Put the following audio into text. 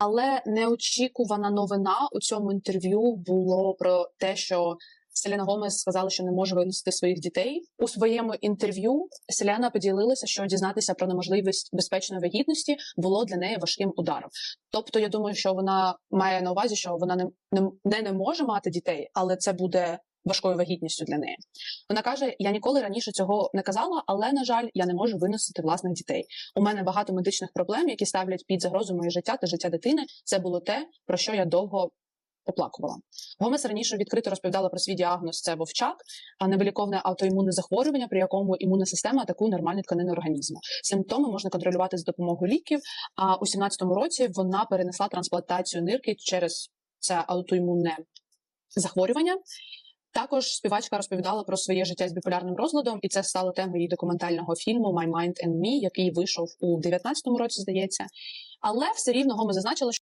Але неочікувана новина у цьому інтерв'ю було про те, що Селена Гомес сказала, що не може виносити своїх дітей. У своєму інтерв'ю Селена поділилася, що дізнатися про неможливість безпечної вагітності було для неї важким ударом. Тобто, я думаю, що вона має на увазі, що вона не, не, не, може мати дітей, але це буде важкою вагітністю для неї. Вона каже: Я ніколи раніше цього не казала, але на жаль, я не можу виносити власних дітей. У мене багато медичних проблем, які ставлять під загрозу моє життя та життя дитини. Це було те, про що я довго оплакувала. Гомес раніше відкрито розповідала про свій діагноз це вовчак, а невиліковне аутоімунне захворювання, при якому імунна система атакує нормальні тканини організму. Симптоми можна контролювати з допомогою ліків. А у 17-му році вона перенесла трансплантацію нирки через це аутоімунне захворювання. Також співачка розповідала про своє життя з біполярним розладом, і це стало темою її документального фільму My Mind and Me, який вийшов у 19-му році, здається. Але все рівно Гоме зазначила,